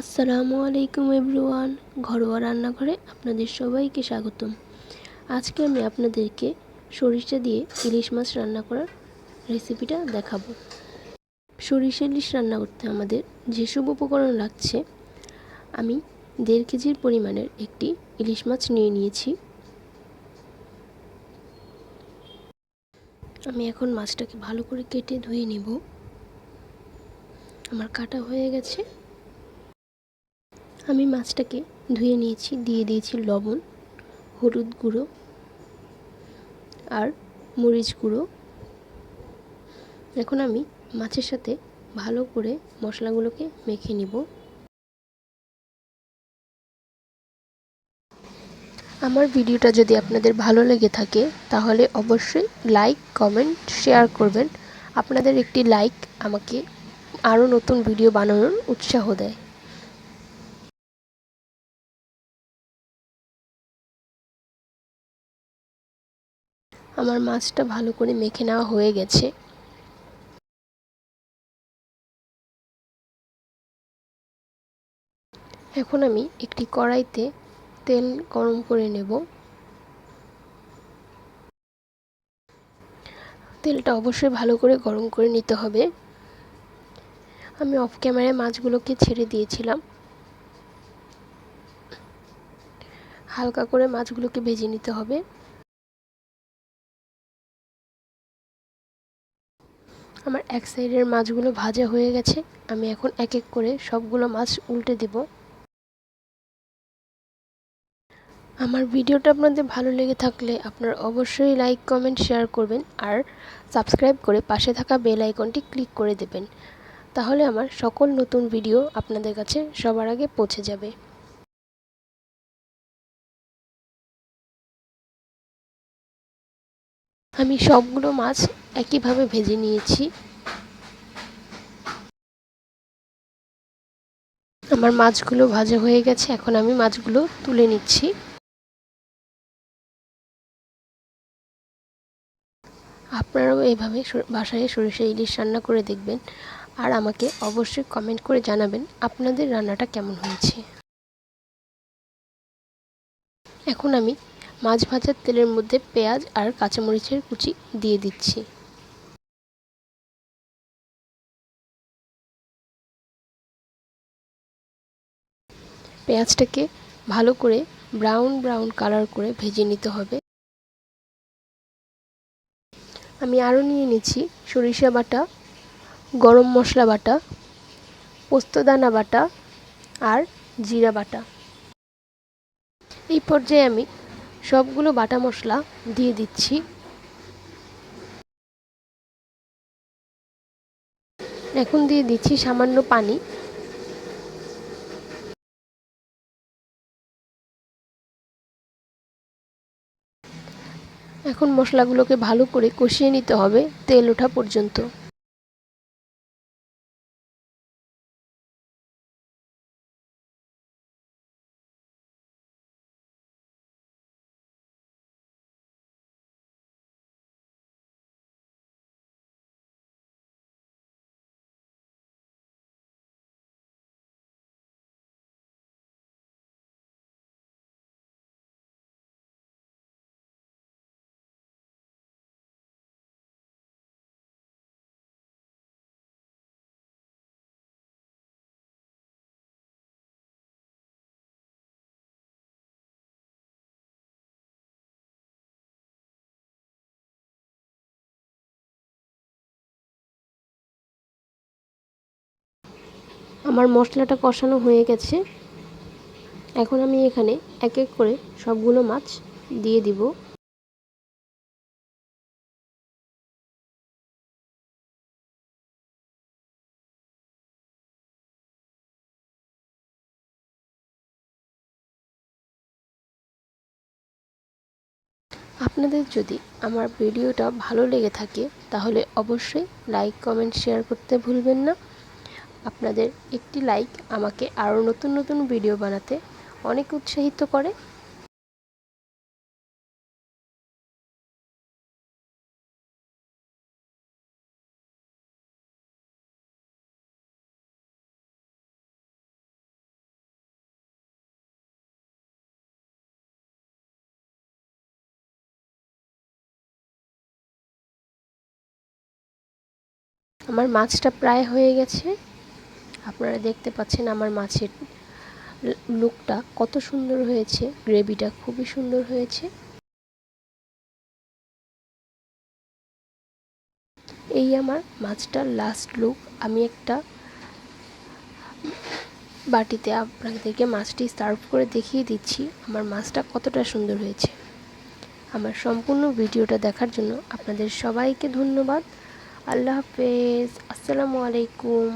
আসসালামু আলাইকুম এভরিওয়ান, ঘরোয়া রান্নাঘরে আপনাদের সবাইকে স্বাগতম। আজকে আমি আপনাদেরকে সরিষা দিয়ে ইলিশ মাছ রান্না করার রেসিপিটা দেখাবো। সরিষা ইলিশ রান্না করতে আমাদের যেসব উপকরণ লাগছে, আমি দেড় কেজির পরিমাণের একটি ইলিশ মাছ নিয়ে নিয়েছি। আমি এখন মাছটাকে ভালো করে কেটে ধুয়ে নেব। আমার কাটা হয়ে গেছে। আমি মাছটাকে ধুয়ে নিয়েছি, দিয়ে দিয়েছি লবণ, হলুদ গুঁড়ো আর মরিচ গুঁড়ো। এখন আমি মাছের সাথে ভালো করে মশলাগুলোকে মেখে নিব। আমার ভিডিওটা যদি আপনাদের ভালো লেগে থাকে, তাহলে অবশ্যই লাইক, কমেন্ট, শেয়ার করবেন। আপনাদের একটি লাইক আমাকে আরও নতুন ভিডিও বানানোর উৎসাহ দেয়। আমার মাছটা ভালো করে মেখে নেওয়া হয়ে গেছে। এখন আমি একটি কড়াইতে তেল গরম করে নেব। তেলটা অবশ্যই ভালো করে গরম করে নিতে হবে। আমি অফ ক্যামেরায় মাছগুলোকে ছেড়ে দিয়েছিলাম। হালকা করে মাছগুলোকে ভেজে নিতে হবে। আমার এক সাইডের মাছগুলো ভাজা হয়ে গেছে, আমি এখন এক এক করে সবগুলো মাছ উল্টে দেব। আমার ভিডিওটা আপনাদের ভালো লেগে থাকলে আপনারা অবশ্যই লাইক, কমেন্ট, শেয়ার করবেন আর সাবস্ক্রাইব করে পাশে থাকা বেল আইকনটি ক্লিক করে দেবেন। তাহলে আমার সকল নতুন ভিডিও আপনাদের কাছে সবার আগে পৌঁছে যাবে। আমি সবগুলো মাছ একইভাবে ভেজে নিয়েছি। আমার মাছগুলো ভাজা হয়ে গেছে, এখন আমি মাছগুলো তুলে নিচ্ছি। আপনারাও এভাবে বাসায় সরিষা ইলিশ রান্না করে দেখবেন আর আমাকে অবশ্যই কমেন্ট করে জানাবেন আপনাদের রান্নাটা কেমন হয়েছে। এখন আমি মাছ ভাজার তেলের মধ্যে পেঁয়াজ আর কাঁচামরিচের কুচি দিয়ে দিচ্ছি। পেঁয়াজটাকে ভালো করে ব্রাউন ব্রাউন কালার করে ভেজে নিতে হবে। আমি আরও নিয়ে নিচ্ছি সরিষা বাটা, গরম মশলা বাটা পোস্তদানা বাটা আর জিরা বাটা। এই পর্যায়ে আমি সবগুলো বাটা মশলা দিয়ে দিচ্ছি। এখন দিয়ে দিচ্ছি সামান্য পানি। এখন মশলাগুলোকে ভালো করে কষিয়ে নিতে হবে তেল ওঠা পর্যন্ত। আমার মশলাটা কষানো হয়ে গেছে। এখন আমি এখানে এক এক করে সবগুলো মাছ দিয়ে দিব। আপনাদের যদি আমার ভিডিওটা ভালো লেগে থাকে, তাহলে অবশ্যই লাইক কমেন্ট শেয়ার করতে ভুলবেন না। আপনাদের একটি লাইক আমাকে আরও নতুন নতুন ভিডিও বানাতে অনেক উৎসাহিত করে। আমার মাছটা প্রায় হয়ে গেছে। আপনারা দেখতে পাচ্ছেন আমার মাছের লুকটা কত সুন্দর হয়েছে, গ্রেভিটা খুবই সুন্দর হয়েছে। এই আমার মাছটার লাস্ট লুক আমি একটা বাটিতে আপনাদেরকে মাছটি সার্ভ করে দেখিয়ে দিচ্ছি, আমার মাছটা কতটা সুন্দর হয়েছে। আমার সম্পূর্ণ ভিডিওটা দেখার জন্য আপনাদের সবাইকে ধন্যবাদ। আল্লাহ হাফেজ, আসসালামু আলাইকুম।